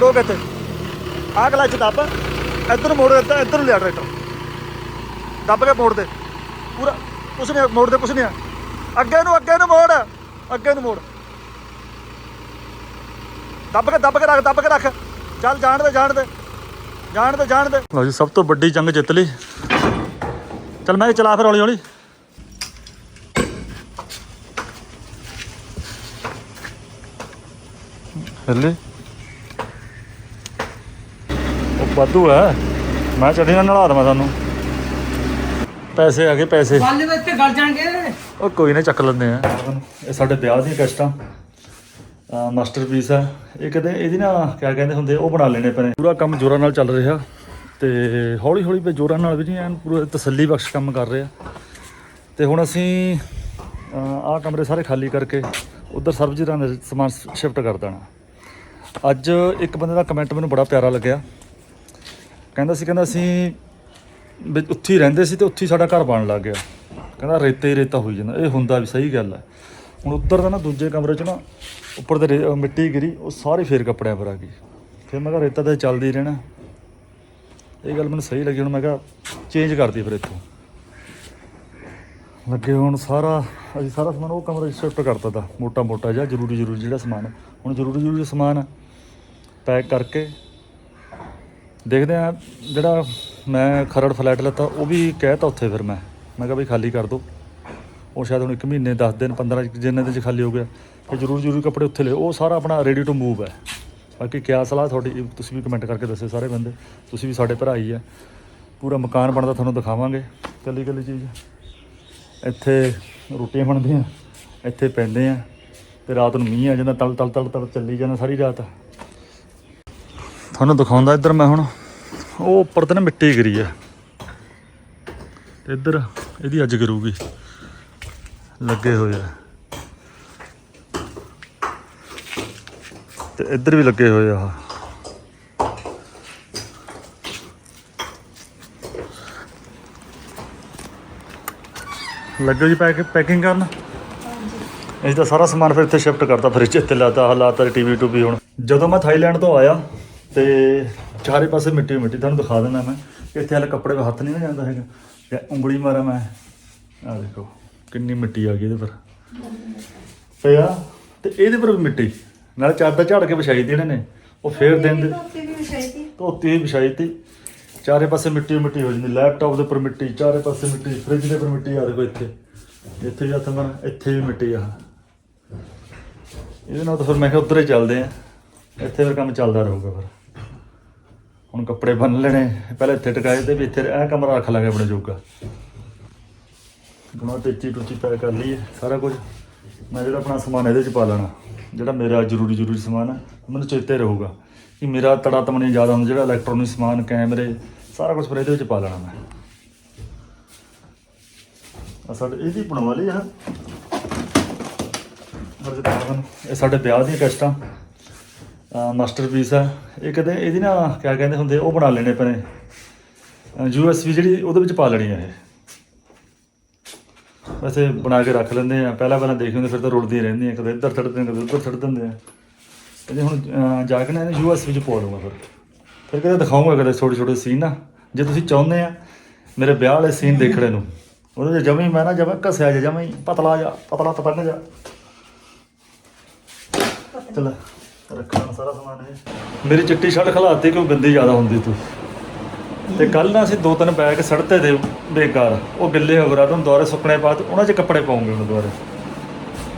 ਰੋਕ ਇੱਥੇ ਆਹ ਕਲਚ ਦੱਬ। ਇੱਧਰ ਮੋੜ ਇੱਧਰ ਇੱਧਰ ਨੂੰ ਲਿਆ ਟਰੈਕਟਰ। ਦੱਬ ਕੇ ਮੋੜ ਦੇ। ਪੂਰਾ ਕੁਛ ਨਹੀਂ, ਮੋੜ ਦੇ ਕੁਛ ਨਹੀਂ ਆ। ਅੱਗੇ ਨੂੰ ਅੱਗੇ ਨੂੰ ਮੋੜ। ਅੱਗੇ ਨੂੰ ਮੋੜ। ਦੱਬ ਕੇ ਦੱਬ ਕੇ ਰੱਖ, ਦੱਬ ਕੇ ਰੱਖ। ਚੱਲ ਜਾਣ ਦੇ ਜਾਣ ਦੇ। ਜਾਣ ਦੇ ਜਾਣ ਦੇ। ਲਓ ਜੀ, ਸਭ ਤੋਂ ਵੱਡੀ ਜੰਗ ਜਿੱਤ ਲਈ। ਚੱਲ ਮੈਂ ਚਲਾ ਫਿਰ ਹੌਲੀ ਹੌਲੀ ਹੱਲੇ ਉਹ ਵਾਧੂ ਹੈ ਮੈਂ ਚੱਲੀ ਨਾਲ ਨਲਾ ਦਵਾਂ ਤੁਹਾਨੂੰ। ਪੈਸੇ ਆ ਗਏ ਪੈਸੇ। ਬਾਲੇ ਤਾਂ ਇੱਥੇ ਗਲ ਜਾਣਗੇ। ਉਹ ਕੋਈ ਨਾ ਚੱਕ ਲੈਂਦੇ ਆ। ਇਹ ਸਾਡੇ ਵਿਆਹ ਦੀਆਂ ਕੈਸਟਾਂ। ਮਾਸਟਰਪੀਸ ਆ। ਇਹ ਕਦੇ ਇਹਦੀ ਨਾ ਕਿਆ ਕਹਿੰਦੇ ਹੁੰਦੇ ਉਹ ਬਣਾ ਲੈਣੇ ਪੈਣੇ। ਪੂਰਾ ਕੰਮ ਜੋਰਾਂ ਨਾਲ ਚੱਲ ਰਿਹਾ। ਤੇ ਹੌਲੀ ਹੌਲੀ ਤੇ ਜੋਰਾਂ ਨਾਲ ਵੀ ਨਹੀਂ ਐਨ ਪੂਰਾ ਤਸੱਲੀ ਬਖਸ਼ ਕੰਮ ਕਰ ਰਿਹਾ। ਤੇ ਹੁਣ ਅਸੀਂ ਆਹ ਕਮਰੇ ਸਾਰੇ ਖਾਲੀ ਕਰਕੇ ਉਧਰ ਸਰਬਜੀਤਾਂ ਦਾ ਸਮਾਨ ਸ਼ਿਫਟ ਕਰ ਦੇਣਾ। ਅੱਜ ਇੱਕ ਬੰਦੇ ਦਾ ਕਮੈਂਟ ਮੈਨੂੰ ਬੜਾ ਪਿਆਰਾ ਲੱਗਿਆ। ਕਹਿੰਦਾ ਸੀ, ਕਹਿੰਦਾ ਅਸੀਂ ਵੀ ਉੱਥੇ ਹੀ ਰਹਿੰਦੇ ਸੀ ਤੇ ਉੱਥੇ ਹੀ ਸਾਡਾ ਘਰ ਬਣਨ ਲੱਗ ਗਿਆ। ਕਹਿੰਦਾ ਰੇਤੇ ਹੀ ਰੇਤਾ ਹੋਈ ਜਾਂਦਾ, ਇਹ ਹੁੰਦਾ ਵੀ ਸਹੀ ਗੱਲ ਹੈ। ਹੁਣ ਉੱਧਰ ਦਾ ਨਾ ਦੂਜੇ ਕਮਰੇ 'ਚ ਨਾ ਉੱਪਰ ਤੇ ਰੇ- ਮਿੱਟੀ ਗਿਰੀ, ਉਹ ਸਾਰੇ ਫੇਰ ਕੱਪੜਿਆਂ ਪਰ ਆ ਗਈ। ਫਿਰ ਮੈਂ ਕਿਹਾ ਰੇਤਾ ਤਾਂ ਚੱਲਦੀ ਰਹਿਣਾ। ਇਹ ਗੱਲ ਮੈਨੂੰ ਸਹੀ ਲੱਗੀ, ਹੁਣ ਮੈਂ ਕਿਹਾ ਚੇਂਜ ਕਰਦੀ ਫਿਰ ਇੱਥੋਂ। ਲੱਗੇ ਹੁਣ ਸਾਰਾ, ਅਸੀਂ ਸਾਰਾ ਸਮਾਨ ਉਹ ਕਮਰੇ 'ਚ ਸ਼ਿਫਟ ਕਰਤਾ ਤਾ ਮੋਟਾ ਮੋਟਾ ਜਿਹਾ ਜ਼ਰੂਰੀ ਜ਼ਰੂਰੀ ਜਿਹੜਾ ਸਮਾਨ ਹੁਣ ਜ਼ਰੂਰੀ ਜ਼ਰੂਰੀ ਸਮਾਨ ਪੈਕ ਕਰਕੇ ਦੇਖਦੇ ਆ ਜਿਹੜਾ ਮੈਂ ਖਰੜ ਫਲੈਟ ਲੱਤਾ, ਉਹ ਵੀ ਕਹਿਤਾ ਉੱਥੇ ਫਿਰ ਮੈਂ। ਮੈਂ ਕਿਹਾ ਵੀ ਖਾਲੀ ਕਰ ਦਿਓ। ਉਹ ਸ਼ਾਇਦ ਹੁਣ 1 ਮਹੀਨੇ 10 ਦਿਨ 15 ਜਿੰਨੇ ਦਿਨ ਚ ਖਾਲੀ ਹੋ ਗਿਆ। ਫਿਰ ਜ਼ਰੂਰ, ਜ਼ਰੂਰੀ ਕੱਪੜੇ ਉੱਥੇ ਲਿਓ। ਉਹ ਸਾਰਾ ਆਪਣਾ ਰੈਡੀ ਟੂ ਮੂਵ ਹੈ। ਬਾਕੀ ਕਿਆ ਸਲਾਹ ਤੁਹਾਡੀ? ਤੁਸੀਂ ਵੀ ਕਮੈਂਟ ਕਰਕੇ ਦੱਸਿਓ ਸਾਰੇ ਬੰਦੇ। ਤੁਸੀਂ ਵੀ ਸਾਡੇ ਭਰਾ ਹੀ ਹੈ। ਪੂਰਾ ਮਕਾਨ ਬਣਦਾ ਤੁਹਾਨੂੰ ਦਿਖਾਵਾਂਗੇ। ਕੱਲੀ ਕੱਲੀ ਚੀਜ਼। ਇੱਥੇ ਰੋਟੀਆਂ ਬਣਦੀਆਂ, ਇੱਥੇ ਪੈਂਦੇ ਆ। ਤੇ ਰਾਤ ਨੂੰ ਮੀਂਹ ਆ ਜਾਂਦਾ, ਤਲ ਤਲ ਤਲ ਤਲ ਚੱਲੀ ਜਾਂਦਾ ਸਾਰੀ ਰਾਤ। ਤੁਹਾਨੂੰ ਦਿਖਾਉਂਦਾ ਇੱਧਰ ਮੈਂ ਹੁਣ। ਉਹ ਉੱਪਰ ਤੇ ਨਾ ਮਿੱਟੀ ਗਿਰੀ ਆ। ਤੇ ਇੱਧਰ ਇਹਦੀ ਅੱਜ ਗਿਰੂਗੀ। ਲੱਗੇ ਹੋਏ ਆ। ਤੇ ਇੱਧਰ ਵੀ ਲੱਗੇ ਹੋਏ ਆ। ਲੱਗੋ ਜੀ ਪੈਕ ਪੈਕਿੰਗ ਕਰਨ? ਅਸੀਂ ਤਾਂ ਸਾਰਾ ਸਮਾਨ ਫਿਰ ਇੱਥੇ ਸ਼ਿਫਟ ਕਰਤਾ ਫਰਿੱਜ ਇੱਥੇ ਲਾਤਾ ਹਾਲਾਤ ਟੀਵੀ ਟੂਬੀ ਹੁਣ। ਜਦੋਂ ਮੈਂ ਥਾਈਲੈਂਡ ਤੋਂ ਆਇਆ ਤੇ ਚਾਰੇ ਪਾਸੇ ਮਿੱਟੀ ਮਿੱਟੀ ਤੁਹਾਨੂੰ ਦਿਖਾ ਦਿੰਦਾ ਮੈਂ। ਇੱਥੇ ਹਾਲੇ ਕੱਪੜੇ 'ਤੇ ਹੱਥ ਨਹੀਂ ਨਾ ਜਾਂਦਾ ਹੈਗਾ। ਤੇ ਉਂਗਲੀ ਮਾਰਾਂ ਮੈਂ। ਆ ਦੇਖੋ ਕਿੰਨੀ ਮਿੱਟੀ ਆ ਗਈ ਇਹਦੇ ਪਰ। ਪਿਆ ਤੇ ਇਹਦੇ ਪਰ ਵੀ ਮਿੱਟੀ। ਨਾਲ ਚਾਦਰ ਝਾੜ ਕੇ ਵਿਛਾਈ ਤੀ ਇਹਨਾਂ ਨੇ। ਉਹ ਫੇਰ ਦਿਨ ਦੇ ਧੋਤੀ ਵੀ ਵਿਛਾਈ ਤੀ ਧੋਤੀ ਹੀ ਵਿਛਾਈ ਤੀ। ਚਾਰੇ ਪਾਸੇ ਮਿੱਟੀ ਮਿੱਟੀ ਹੋ ਜਾਂਦੀ। ਲੈਪਟਾਪ ਦੇ ਉੱਪਰ ਮਿੱਟੀ ਚਾਰੇ ਪਾਸੇ ਮਿੱਟੀ ਫ੍ਰਿਜ ਦੇ ਉੱਪਰ ਮਿੱਟੀ ਆ ਦੇਖੋ ਇੱਥੇ। ਇੱਥੇ ਵੀ ਹੱਥ ਮਾਰ ਇੱਥੇ ਵੀ ਮਿੱਟੀ ਆ। ਇਹਦੇ ਨਾਲ ਤਾਂ ਫਿਰ ਮੈਂ ਕਿਹਾ ਉੱਧਰ ਹੀ ਚੱਲਦੇ ਆ। ਇੱਥੇ ਫਿਰ ਕੰਮ ਚੱਲਦਾ ਰਹੂਗਾ ਫਿਰ। ਹੁਣ ਕੱਪੜੇ ਬੰਨ ਲੈਣੇ। ਪਹਿਲਾਂ ਇੱਥੇ ਟਿਕਾਏ ਤੇ ਵੀ ਇੱਥੇ ਇਹ ਕਮਰਾ ਰੱਖ ਲਾਂਗੇ ਆਪਣੇ ਜੋਗਾ। ਬਣਾ ਟੇਚੀ ਟੁੱਚੀ ਪੈਕ ਕਰ ਲਈਏ, ਸਾਰਾ ਕੁਝ। ਮੈਂ ਜਿਹੜਾ ਆਪਣਾ ਸਮਾਨ ਇਹਦੇ ਚ ਪਾ ਲੈਣਾ। ਜਿਹੜਾ ਮੇਰਾ ਜ਼ਰੂਰੀ ਜ਼ਰੂਰੀ ਸਮਾਨ ਹੈ ਮੈਨੂੰ ਚੇਤੇ ਰਹੂਗਾ। ਕਿ ਮੇਰਾ ਤੜਾ ਤਮਣੀ ਜ਼ਿਆਦਾ ਹੁੰਦਾ, ਜਿਹੜਾ ਇਲੈਕਟ੍ਰੋਨਿਕ ਸਮਾਨ, ਕੈਮਰੇ, ਸਾਰਾ ਕੁਝ ਫਿਰ ਇਹਦੇ ਵਿੱਚ ਪਾ ਲੈਣਾ ਮੈਂ। ਆ ਸਾਡੇ ਇਹਦੀ ਬਣਵਾ ਲਈ ਆ ਇਹ ਸਾਡੇ ਵਿਆਹ ਦੀਆਂ ਕੈਸਟਾਂ। ਮਾਸਟਰਪੀਸ ਆ। ਇਹ ਕਦੇ ਇਹਦੀ ਨਾ ਕਿਆ ਕਹਿੰਦੇ ਹੁੰਦੇ, ਉਹ ਬਣਾ ਲੈਣੇ ਪੈਣੇ ਯੂਐਸਬੀ ਜਿਹੜੀ, ਉਹਦੇ ਵਿੱਚ ਪਾ ਲੈਣੀ ਆ ਇਹ। ਵੈਸੇ ਬਣਾ ਕੇ ਰੱਖ ਲੈਂਦੇ ਆ। ਪਹਿਲਾਂ ਪਹਿਲਾਂ ਦੇਖਦੇ ਹੁੰਦੇ, ਫਿਰ ਤਾਂ ਰੁਲਦੀਆਂ ਰਹਿੰਦੀਆਂ। ਕਦੇ ਇੱਧਰ ਛੱਡ ਦਿੰਦੇ, ਕਦੇ ਉੱਧਰ ਛੱਡ ਦਿੰਦੇ ਆ। ਇਹਦੇ ਹੁਣ ਜਾ ਕੇ ਨਾ ਇਹਨੂੰ ਯੂਐਸ ਵਿੱਚ ਪਾ ਲੂੰਗਾ ਫਿਰ। ਫਿਰ ਕਦੇ ਦਿਖਾਉਂਗਾ ਕਦੇ ਛੋਟੇ ਛੋਟੇ ਸੀਨ ਨਾ। ਜੇ ਤੁਸੀਂ ਚਾਹੁੰਦੇ ਆ, ਮੇਰੇ ਵਿਆਹ ਵਾਲੇ ਸੀਨ ਦੇਖਣੇ ਨੂੰ, ਉਹਦੇ ਚ ਮੈਂ ਨਾ ਜਮਾ ਘਸਿਆ ਜਾ ਜਮੀ ਪਤਲਾ ਜਾ ਪਤਲਾ ਪਤਲਾ ਜਾ ਚਲ। ਰੱਖਣਾ ਸਾਰਾ ਸਮਾਨ ਇਹ। ਮੇਰੀ ਚਿੱਟੀ ਸ਼ਰਟ ਖਲਾਤੀ ਕਿਉਂ? ਗੰਦੀ ਜ਼ਿਆਦਾ ਹੁੰਦੀ ਤੂੰ। ਤੇ ਕੱਲ ਨਾ ਅਸੀਂ ਦੋ ਤਿੰਨ ਬੈਗ ਸੜਤੇ ਦੇ ਬੇਕਾਰ। ਉਹ ਗਿੱਲੇ ਹੋ ਗਏ ਰਾਤ ਨੂੰ ਦੁਆਰੇ ਸੁੱਕਣੇ ਤੇ ਉਹਨਾਂ 'ਚ ਕੱਪੜੇ ਪਾਉਂਗੇ ਹੁਣ ਦੁਆਰੇ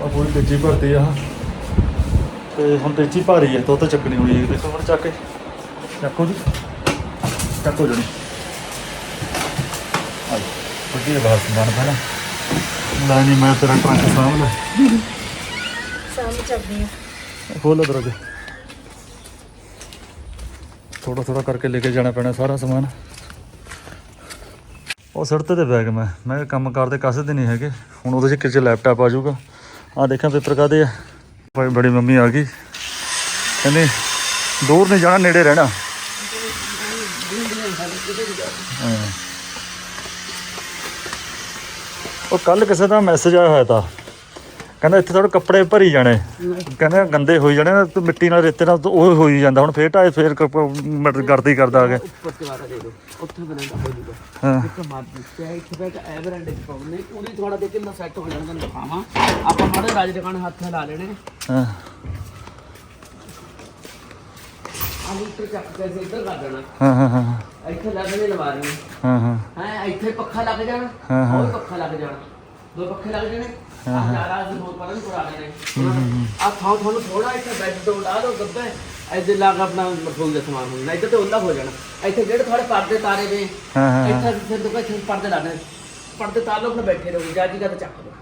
ਆ ਪੂਰੀ ਤੇਜੀ ਭਰਤੀ ਆ। ਤੇ ਹੁਣ ਤੇਜੀ ਭਾਰੀ ਹੈ ਤੋਂ ਤਾਂ ਚੱਕਣੀ ਹੋਣੀ ਹੈ ਦੇਖੋ ਹੁਣ ਚੱਕ ਕੇ। ਚੱਕੋ ਜੀ। ਚੱਕੋ ਜਣੀ। ਆਈ ਵੱਡੀ ਬਾਤ ਸਮਾਨ ਪਹਿਲਾਂ ਲੈ ਨਹੀਂ ਮੈਂ ਤੇਰਾ ਟਰੰਕ ਲੈ। ਸਾਹਮਣੇ ਚੱਲਦੀ ਆ। ਖੋਲ ਦਰਵਾਜ਼ਾ। ਥੋੜਾ ਥੋੜਾ ਕਰਕੇ ਲੈ ਕੇ ਜਾਣਾ ਪੈਣਾ ਸਾਰਾ ਸਮਾਨ। ਉਹ ਸੜਤੇ ਤੇ ਬੈਗ ਮੈਂ। ਮੈਂ ਕਿਹਾ ਕੰਮ ਕਰਦੇ ਕਸਦੇ ਨਹੀਂ ਹੈਗੇ। ਹੁਣ ਉਹਦੇ 'ਚ ਕਿਤੇ ਲੈਪਟਾਪ ਆ ਜਾਊਗਾ। ਆ ਦੇਖਾਂ ਪੇਪਰ ਕਾਦੇ ਆ। ਭਾਈ, ਬੜੀ ਮੰਮੀ ਆ ਗਈ। ਕਹਿੰਦੇ, ਦੂਰ ਨਹੀਂ ਜਾਣਾ, ਨੇੜੇ ਰਹਿਣਾ। ਉਹ ਕੱਲ ਕਿਸੇ ਦਾ ਮੈਸੇਜ ਆਇਆ ਹੋਇਆ ਤਾਂ। ਕਹਿੰਦਾ ਇੱਥੇ ਥੋੜੇ ਕੱਪੜੇ ਭਰੀ ਜਾਣੇ। ਕਹਿੰਦੇ ਗੰਦੇ ਹੋਈ ਜਾਣੇ ਨਾ ਤੇ ਮਿੱਟੀ ਨਾਲ ਰੇਤੇ ਨਾਲ ਉਹ ਹੋਈ ਜਾਂਦਾ। ਹੁਣ ਫੇਰ ਢਾਏ ਫੇਰ ਮਟਰ ਕਰਦੀ ਕਰਦਾ ਆ ਕੇ ਉੱਪਰ ਚਵਾਰਾ ਦੇ ਦਿਓ ਉੱਥੇ ਬਣਾਉਂਦਾ ਹੋ ਜੂਗਾ। ਹਾਂ। ਇੱਕ ਮਾਰ ਦਿੱਤੇ ਆ ਇੱਥੇ ਬੈਠ ਐਵਰੈਂਡ ਚ ਪਾਉਣੇ ਪੂਰੀ ਥੋੜਾ ਦੇ ਕੇ ਨਾ ਸੈੱਟ ਹੋ ਜਾਣਾ ਤੁਹਾਨੂੰ ਦਿਖਾਵਾਂ। ਆਪਾਂ ਮਾੜੇ ਰਾਜ ਦੇ ਖਾਣੇ ਹੱਥ ਨਾਲ ਲਾ ਲੈਣੇ ਹਾਂ। ਆ ਲੀਟਰ ਚੱਕ ਕੇ ਅਸੀਂ ਇੱਧਰ ਕਰ ਦੇਣਾ। ਹਾਂ ਹਾਂ ਹਾਂ ਇੱਥੇ ਲੱਗਣੇ ਲਵਾ ਦੇਣੇ। ਹਾਂ ਹਾਂ। ਹੈ ਇੱਥੇ ਪੱਖਾ ਲੱਗ ਜਾਣਾ ਹਾਂ, ਹਾਂ। ਵੀ ਪੱਖਾ ਲੱਗ ਜਾਣਾ। ਦੋ ਪੱਖੇ ਲੱਗ ਜਾਣੇ। ਆ ਜ਼ਿਆਦਾ ਅਸੀਂ ਹੋਰ ਪਰਾਂ ਕਰਾ ਦੇਣੇ ਆ ਥਾਂ ਤੁਹਾਨੂੰ ਥੋੜਾ ਇੱਥੇ ਬੈੱਡ ਤੋਂ ਲਾ ਦੋ ਗੱਬੇ। ਇੱਧਰ ਲਾ ਕੇ ਆਪਣਾ ਰਸੋਈ ਦਾ ਸਮਾਨ ਹੁੰਦਾ। ਇੱਧਰ ਤੇ ਉੱਲਾ ਹੋ ਜਾਣਾ। ਇੱਥੇ ਜਿਹੜੇ ਥੋੜੇ ਪਰਦੇ ਤਾਰੇ ਵੇ ਹਾਂ, ਹਾਂ, ਇੱਥੇ ਫਿਰ ਦੁਕਾ ਇੱਥੇ ਪਰਦੇ ਲਾ ਦੇ ਪਰਦੇ ਤਾਰ ਲਓ ਆਪਣੇ ਬੈਠੇ ਰਹੋ। ਜਾਜੀ ਦਾ ਤੇ ਚੱਕ ਲਓ।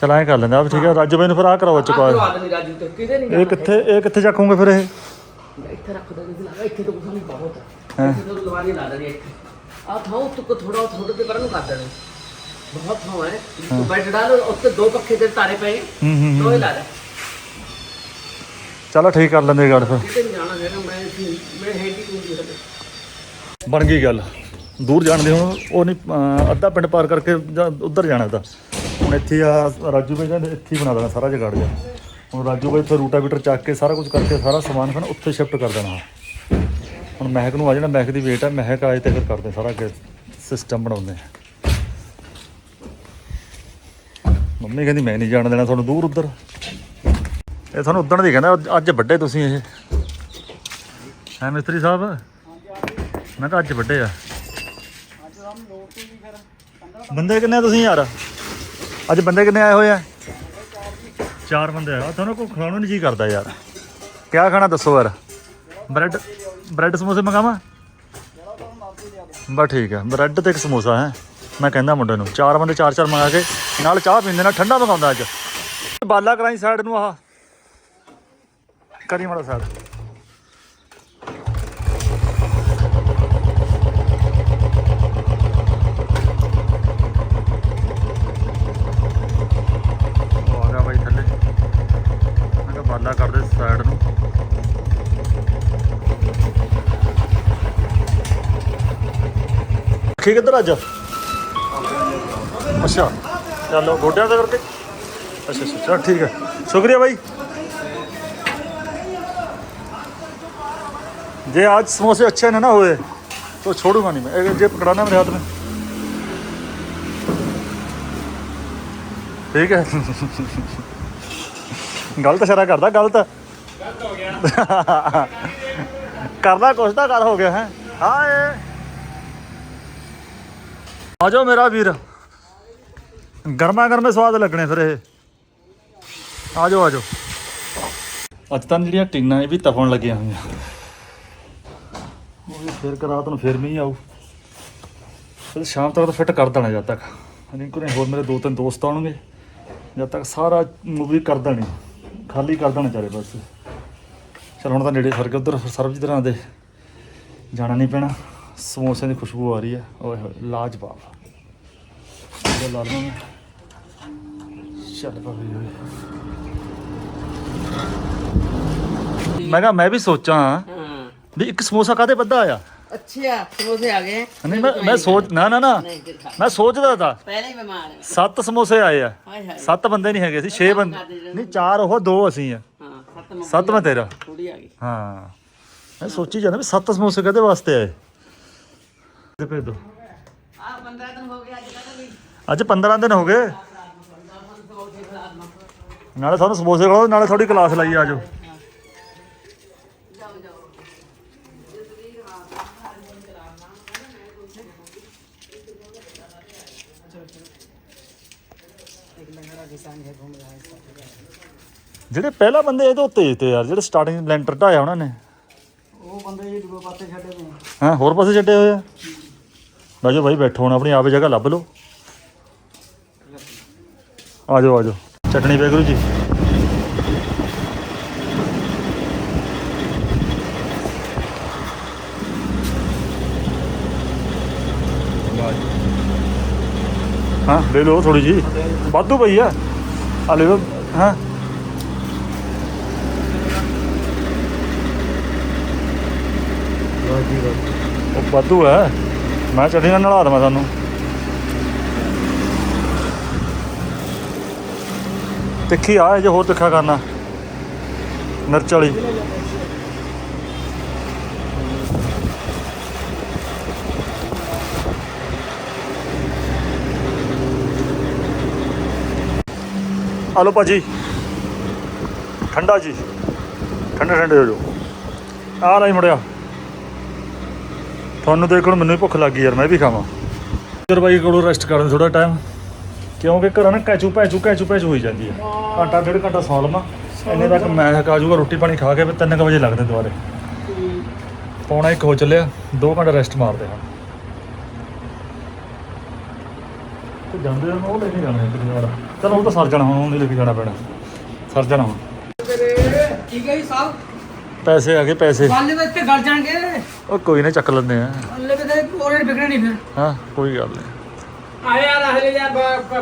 ਚਲ ਐਂ ਕਰ ਲੈਂਦੇ ਆ ਵੀ ਠੀਕ ਹੈ ਰਾਜੂ ਬਾਈ ਨੂੰ ਫਿਰ ਆ ਕਰਾਓ ਆਹ ਚੁਕਾ ਕਰਵਾ ਦੇਣੀ ਰਾਜੀ ਤੇ। ਕਿਤੇ ਨਹੀਂ ਇਹ ਕਿੱਥੇ ਇਹ ਕਿੱਥੇ ਚੱਕੂਗੇ ਫਿਰ ਇਹ? ਇੱਥੇ ਰੱਖ ਦੇ ਨਹੀਂ ਲਾ ਇੱਥੇ ਤਾਂ ਕੁਛ ਨਹੀਂ ਬਹੁਤ ਹੈ। ਇੱਥੇ ਤਾਂ ਲਵਾਰੀ ਲਾ ਦੇਣੀ ਇੱਥੇ। ਆ ਥਾਂ ਤੁਕ ਥੋੜਾ ਥੋੜਾ ਤੇ ਪਰਾਂ ਨੂੰ ਕਰ ਦੇਣਾ। ਲੈ ਚਲੋ ਠੀਕ ਕਰ ਲੈਂਦੇ ਗੱਲ ਫਿਰ ਕਿਤੇ ਨਹੀਂ ਜਾਣਾ ਹੈਗਾ ਮੈਂ ਇੱਥੇ- ਮੈਂ ਹੈਂਡੀ ਟੂ ਦੀ ਹਲੇ ਬਣ ਗਈ ਗੱਲ ਦੂਰ ਜਾਣ ਦੀ ਹੁਣ ਉਹ ਨਹੀਂ ਅਹ ਅੱਧਾ ਪਿੰਡ ਪਾਰ ਕਰਕੇ ਜਾਂ ਉੱਧਰ ਜਾਣਾ ਤਾਂ ਹੁਣ ਇੱਥੇ ਆ ਰਾਜੂ ਬਾਈ ਕਹਿੰਦੇ ਇੱਥੇ ਹੀ ਬਣਾ ਦੇਣਾ ਸਾਰਾ ਜਗਾੜ ਜਾ ਹੁਣ ਰਾਜੂ ਬਾਈ ਇੱਥੇ ਰੂਟਾਵੀਟਰ ਚੱਕ ਕੇ ਸਾਰਾ ਕੁਝ ਕਰਕੇ ਸਾਰਾ ਸਮਾਨ ਫਿਰ ਉੱਥੇ ਸ਼ਿਫਟ ਕਰ ਦੇਣਾ ਹੁਣ ਮਹਿਕ ਨੂੰ ਆ ਜਾਣਾ ਮਹਿਕ ਦੀ ਵੇਟ ਹੈ ਮਹਿਕ ਆਏ ਤੇ ਫਿਰ ਕਰਦੇ ਸਾਰਾ ਅੱਗੇ ਸਿਸਟਮ ਬਣਾਉਂਦੇ ਆ ਮੰਮੀ ਕਹਿੰਦੀ ਮੈਂ ਨਹੀਂ ਜਾਣ ਦੇਣਾ ਤੁਹਾਨੂੰ ਦੂਰ ਉੱਧਰ। ਇਹ ਤੁਹਾਨੂੰ ਉਦਣ ਦੀ ਕਹਿੰਦਾ, ਅੱਜ ਵੱਡੇ ਤੁਸੀਂ ਇਹ। ਹੈ ਮਿਸਤਰੀ ਸਾਹਿਬ? ਮੈਂ ਤਾਂ ਅੱਜ ਵੱਡੇ ਆ। ਬੰਦੇ ਕਿੰਨੇ ਤੁਸੀਂ ਯਾਰ? ਅੱਜ ਬੰਦੇ ਕਿੰਨੇ ਆਏ ਹੋਏ ਆ? ਚਾਰ ਬੰਦੇ ਆ। ਤੁਹਾਨੂੰ ਕੋਈ ਖਾਣਾ ਨਹੀਂ ਜੀ ਕਰਦਾ ਯਾਰ। ਕਿਆ ਖਾਣਾ ਦੱਸੋ ਯਾਰ? ਬ੍ਰੈਡ ਬ੍ਰੈਡ ਸਮੋਸੇ ਮੰਗਾਵਾਂ? ਬਸ ਠੀਕ ਹੈ ਬ੍ਰੈਡ ਤੇ ਇੱਕ ਸਮੋਸਾ ਹੈ। ਮੈਂ ਕਹਿੰਦਾ ਮੁੰਡੇ ਨੂੰ। ਚਾਰ ਬੰਦੇ ਚਾਰ ਚਾਰ ਮੰਗਾ ਕੇ ਨਾਲ ਚਾਹ ਪੀਂਦੇ ਨਾਲ ਠੰਡਾ ਮੰਗਾਉਂਦਾ ਅੱਜ। ਬਾਲਾ ਕਰਾਈ ਸਾਈਡ ਨੂੰ ਆਹ। ਕਰੀ ਮਾੜਾ ਸਾਈਡ ਆ ਗਿਆ ਬਾਈ ਥੱਲੇ। ਬਾਲਾ ਕਰਦੇ ਸਾਈਡ ਨੂੰ। ਠੀਕ ਕਿੱਧਰ ਅੱਜ? ਅੱਛਾ ਚਲੋ ਗੋਡਿਆਂ ਦਾ ਕਰਕੇ ਅੱਛਾ ਅੱਛਾ ਚਲ ਠੀਕ ਹੈ ਸ਼ੁਕਰੀਆ भाई जे आज समोसे अच्छे न ना हुए तो छोड़ूंगा नहीं मैं एक जे पकड़ाना मेरे हाथ में ठीक है गलत इशारा करता गलत गलत हो गया करना कुछ ਤਾਂ ਕਰ ਹੋ ਗਿਆ ਹੈ ਹਾਏ ਆ ਜਾਓ ਮੇਰਾ ਵੀਰ ਗਰਮਾ ਗਰਮੇ ਸਵਾਦ ਲੱਗਣੇ ਫਿਰ ਇਹ। ਆ ਜਾਓ ਆ ਜਾਓ ਅੱਜ ਤਾਂ ਜਿਹੜੀਆਂ ਟੀਨਾਂ ਇਹ ਵੀ ਤਪਣ ਲੱਗੀਆਂ ਹੋਈਆਂ। ਉਹ ਵੀ ਫਿਰ ਰਾਤ ਨੂੰ ਫਿਰ ਮੀਂਹ ਆਊ। ਫਿਰ ਸ਼ਾਮ ਤੱਕ ਤਾਂ ਫਿੱਟ ਕਰ ਦੇਣਾ ਜਦ ਤੱਕ। ਰਿੰਕੂ ਨੇ ਹੋਰ ਮੇਰੇ ਦੋ ਤਿੰਨ ਦੋਸਤ ਆਉਣਗੇ। ਜਦ ਤੱਕ ਸਾਰਾ ਮੂਵੀ ਕਰ ਦੇਣੀ। ਖਾਲੀ ਕਰ ਦੇਣਾ ਚਾਰੇ ਬਸ। ਚਲ ਹੁਣ ਤਾਂ ਨੇੜੇ ਸਰ ਕੇ ਉਧਰ ਸਰਬਜੀਤ ਰਾਂ ਦੇ। ਜਾਣਾ ਨਹੀਂ ਪੈਣਾ। ਸਮੋਸਿਆਂ ਦੀ ਖੁਸ਼ਬੂ ਆ ਰਹੀ ਹੈ। ਓਏ ਹੋਏ, ਲਾਜਵਾਬ। ਲਾ ਮੈਂ ਭਾਵੇਂ ਕਿਹਾ ਮੈਂ ਵੀ ਸੋਚਾਂ ਹਾਂ ਵੀ ਇੱਕ ਸਮੋਸਾ ਕਾਦੇ ਵੱਧਾ ਆਇਆ ਅੱਛਾ ਸਮੋਸੇ ਆ ਗਏ। ਨਹੀਂ ਮੈਂ ਮੈਂ ਸੋਚ ਨਾ ਨਾ ਮੈਂ ਸੋਚਦਾ ਤਾਂ। ਪਹਿਲੇ ਹੀ ਬਿਮਾਰ ਹੈ ਸੱਤ ਸਮੋਸੇ ਆਏ ਆ। ਸੱਤ ਬੰਦੇ ਨਹੀਂ ਹੈਗੇ ਸੀ 6 ਬੰਦੇ। ਨਹੀਂ ਚਾਰ ਉਹ ਦੋ ਅਸੀਂ ਆ। ਹਾਂ ਸੱਤ ਮੈਂ ਤੇਰਾ। ਥੋੜੀ ਆ ਗਈ। ਹਾਂ। ਮੈਂ ਸੋਚੀ ਜਾਂਦਾ ਵੀ ਸੱਤ ਸਮੋਸੇ ਕਦੇ ਵਾਸਤੇ ਆਏ? ਤੇ ਭੇਜ ਦੋ। ਆ 15 ਦਿਨ ਹੋ ਗਏ ਅੱਜ ਅੱਜ 15 ਦਿਨ ਹੋ ਗਏ। ਨਾਲੇ ਸਾਨੂੰ ਸਮੋਸੇ ਖਵਾਓ ਨਾਲੇ ਥੋੜੀ ਕਲਾਸ ਲਾਈ ਆਜੋ ਜਿਹੜੇ ਪਹਿਲਾ ਬੰਦੇ ਇਹਦੇ ਉੱਤੇ ਤੇ ਯਾਰ ਜਿਹੜੇ ਸਟਾਰਟਿੰਗ ਲੈਂਟਰ ਢਾਇਆ ਉਹਨਾਂ ਨੇ। ਉਹ ਬੰਦੇ ਜੀ ਦੂਏ ਪਾਸੇ ਛੱਡੇ ਪਏ ਹਾਂ ਹੋਰ ਪਾਸੇ ਛੱਡੇ ਹੋਏ ਆ? ਬਾਜੋ ਭਾਈ ਬੈਠੋ ਹੁਣ ਆਪਣੀ ਆਪੇ ਜਗ੍ਹਾ ਲੱਭ ਲਓ। ਆ ਜਾਓ ਆ ਜਾਓ ਚਟਣੀ ਵੈਗਰੂ ਜੀ। ਹਾਂ ਲੈ ਲਓ ਥੋੜੀ ਜੀ ਵਾਧੂ ਪਈ ਆ। ਆ ਲੈ ਲਓ। ਹਾਂ। ਉਹ ਵਾਧੂ ਹੈ ਮੈਂ ਚਟਨੀ ਨਾਲ ਨਲਾ ਦਵਾਂ ਤੁਹਾਨੂੰ। ਤਿੱਖੀ ਆ ਜੇ ਹੋਰ ਤਿੱਖਾ ਕਰਨਾ। ਮਿਰਚ ਵਾਲੀ। ਆਲੋ ਭਾਜੀ। ਠੰਡਾ ਜੀ। ਠੰਡੇ ਠੰਡੇ ਹੋ ਜਾਓ। ਆ ਨਹੀਂ ਮੁੜਿਆ ਤੁਹਾਨੂੰ ਦੇਖਣ ਮੈਨੂੰ ਵੀ ਭੁੱਖ ਲੱਗ ਗਈ ਯਾਰ, ਮੈਂ ਵੀ ਖਾਵਾਂ। ਚਰ ਬਾਈ ਕੋਲੋਂ ਰੈਸਟ ਕਰਨ ਥੋੜਾ ਟਾਈਮ ਕਿਉਂਕਿ ਘਰਾਂ ਨਾ ਕੈਚੂ ਪੈਚੂ ਕੈਚੂ ਪੈਚੂ ਹੋਈ ਜਾਂਦੀ ਹੈ ਘੰਟਾ ਡੇਢ ਘੰਟਾ ਸੌ ਲਵਾਂ। ਇੰਨੇ ਤੱਕ ਮੈਂ ਖਾ ਜੂਗਾ ਰੋਟੀ ਪਾਣੀ ਖਾ ਕੇ ਫਿਰ 3 ਵਜੇ ਲੱਗਦੇ ਦੁਬਾਰੇ। ਪੌਣਾ ਇੱਕ ਹੋ ਚੱਲਿਆ 2 ਘੰਟੇ ਰੈਸਟ ਮਾਰਦੇ ਹਾਂ। ਤੇ ਜਾਂਦੇ ਨੂੰ ਉਹ ਲੈ ਕੇ ਜਾਣਾ ਇੱਕ ਵਾਰ ਚਲ ਉਹ ਤਾਂ ਸਰ ਜਾਣਾ ਹੁਣ ਉਹ ਨਹੀਂ ਲੈ ਕੇ ਜਾਣਾ ਪੈਣਾ। ਸਰ ਜਾਣਾ ਹੁਣ। ਠੀਕ ਹੈ ਜੀ ਸਾਹਿਬ ਪੈਸੇ ਆ ਗਏ ਪੈਸੇ। ਬਾਲੇ ਵਿੱਚ ਤੇ ਗਲ ਜਾਣਗੇ। ਉਹ ਕੋਈ ਨਾ ਚੱਕ ਲੈਂਦੇ ਆ। ਅੱਲੇ ਤੇ ਕੋਰੇ ਵਿਕਣੇ ਨਹੀਂ ਫਿਰ। ਹਾਂ ਕੋਈ ਗੱਲ ਨਹੀਂ।